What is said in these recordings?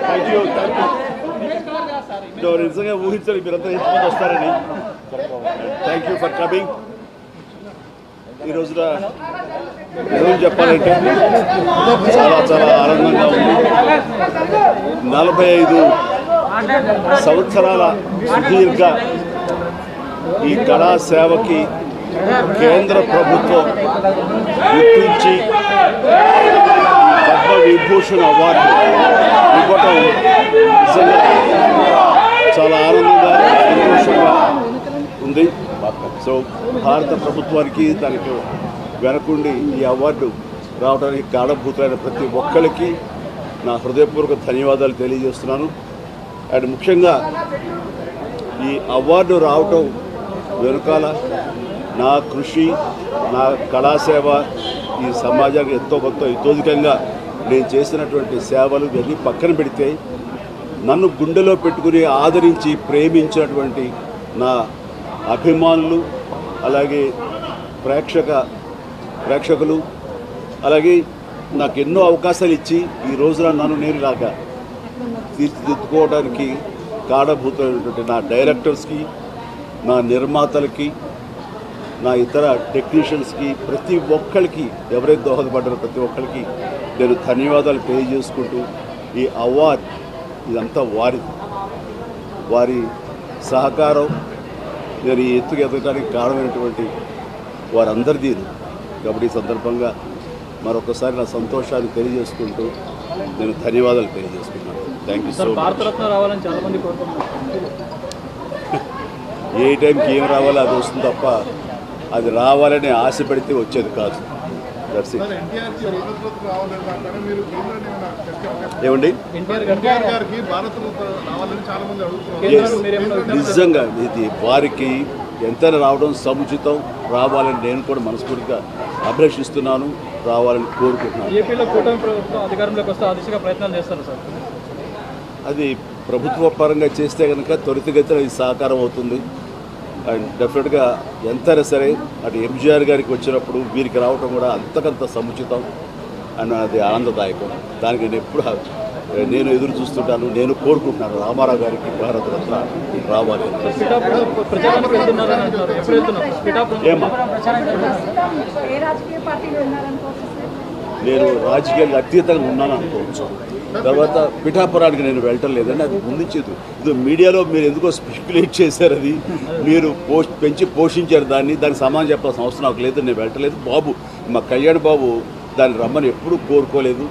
Thank you నిజంగా ఊహించాలి మీరంతా ఎంతమంది వస్తారని థ్యాంక్ యూ ఫర్ కమింగ్ ఈ రోజున నిజం చెప్పాలంటే చాలా చాలా ఆనందంగా ఉంది. నలభై ఐదు సంవత్సరాల సుదీర్ఘ ఈ కళా సేవకి కేంద్ర ప్రభుత్వం గుర్తించి పద్మ విభూషణ్ అవార్డు ఇవ్వటం నిజంగా చాలా ఆనందంగా సంతోషంగా ఉంది. సో భారత ప్రభుత్వానికి దానికి వెనకుండి ఈ అవార్డు రావడానికి కారణభూతులైన ప్రతి ఒక్కరికి నా హృదయపూర్వక ధన్యవాదాలు తెలియజేస్తున్నాను. అండ్ ముఖ్యంగా ఈ అవార్డు రావటం వెనుకాల నా కృషి నా కళాసేవ ఈ సమాజానికి ఎంతో కొంత ఇతోధికంగా నేను చేసినటువంటి సేవలు ఇవన్నీ పక్కన పెడితే నన్ను గుండెలో పెట్టుకుని ఆదరించి ప్రేమించినటువంటి నా అభిమానులు అలాగే ప్రేక్షక ప్రేక్షకులు అలాగే నాకు ఎన్నో అవకాశాలు ఇచ్చి ఈ రోజున నన్ను నేను ఇలాగా తీర్చిదిద్దుకోవడానికి కారణభూతమైనటువంటి నా డైరెక్టర్స్కి నా నిర్మాతలకి నా ఇతర టెక్నీషియన్స్కి ప్రతి ఒక్కరికి ఎవరైతే దోహదపడ్డారో ప్రతి ఒక్కరికి నేను ధన్యవాదాలు తెలియజేసుకుంటూ ఈ అవార్డ్ ఇదంతా వారి వారి సహకారం నేను ఈ ఎత్తుకు ఎదగడానికి కారణమైనటువంటి వారందరిది కాబట్టి ఈ సందర్భంగా మరొకసారి నా సంతోషాన్ని తెలియజేసుకుంటూ నేను ధన్యవాదాలు తెలియజేసుకుంటున్నాను. Thank you so much Bharat Ratna రావాలని చాలా మంది కోరుకుంటున్నారు. ఏ టైంకి ఏం రావాలో అది వస్తుంది తప్ప అది రావాలని ఆశ పెడితే వచ్చేది కాదు. దట్స్ ఏమండి? నిజంగా ఇది వారికి ఎంతైనా రావడం సముచితం రావాలని నేను కూడా మనస్ఫూర్తిగా అభిలషిస్తున్నాను రావాలని కోరుకుంటున్నాను. ఏపీలో కూటమి ప్రభుత్వం అధికారంలోకి వస్తే ఆ దిశగా ప్రయత్నాలు చేస్తారు సార్. అది ప్రభుత్వ పరంగా చేస్తే కనుక త్వరితగతిన ఇది సహకారం అవుతుంది. అండ్ డెఫినెట్గా ఎంతైనా సరే అటు ఎంజీఆర్ గారికి వచ్చినప్పుడు వీరికి రావటం కూడా అంతకంత సముచితం. అండ్ అది ఆనందదాయకం. దానికి నేను ఎప్పుడు నేను ఎదురు చూస్తుంటాను నేను కోరుకుంటున్నాను. రామారావు గారికి భారతరత్న రావాలి నేను రాజకీయాలకు అతీతంగా ఉన్నాను అనుకోవచ్చు. తర్వాత పిఠాపురానికి నేను వెళ్ళటం లేదండి అది ముందుంచేది ఇది మీడియాలో మీరు ఎందుకో స్పెక్యులేట్ చేశారు అది. మీరు పోస్ట్ పెంచి పోషించారు దాన్ని దానికి సమాధానం చెప్పాల్సిన అవసరం నాకు లేదు నేను వెళ్ళటలేదు బాబు మా కళ్యాణ్ బాబు దాన్ని రమ్మని ఎప్పుడూ కోరుకోలేదు.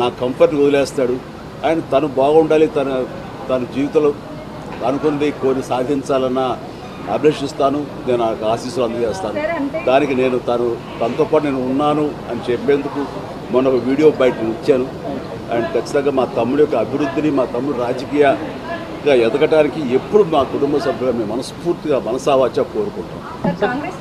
నా కంఫర్ట్ వదిలేస్తాడు. ఆయన తను బాగుండాలి తన తన జీవితంలో అనుకుంది కోరి సాధించాలన్న అభిలషిస్తాను. నేను నాకు ఆశీస్సులు అందజేస్తాను. దానికి నేను తను తనతో పాటు నేను ఉన్నాను అని చెప్పేందుకు మొన్న ఒక వీడియో బయట ఇచ్చాను. అండ్ ఖచ్చితంగా మా తమ్ముడి యొక్క అభివృద్ధిని మా తమ్ముడు రాజకీయంగా ఎదగటానికి ఎప్పుడు మా కుటుంబ సభ్యులు మేము మనస్ఫూర్తిగా మనసావాచ కోరుకుంటాం సార్ కాంగ్రెస్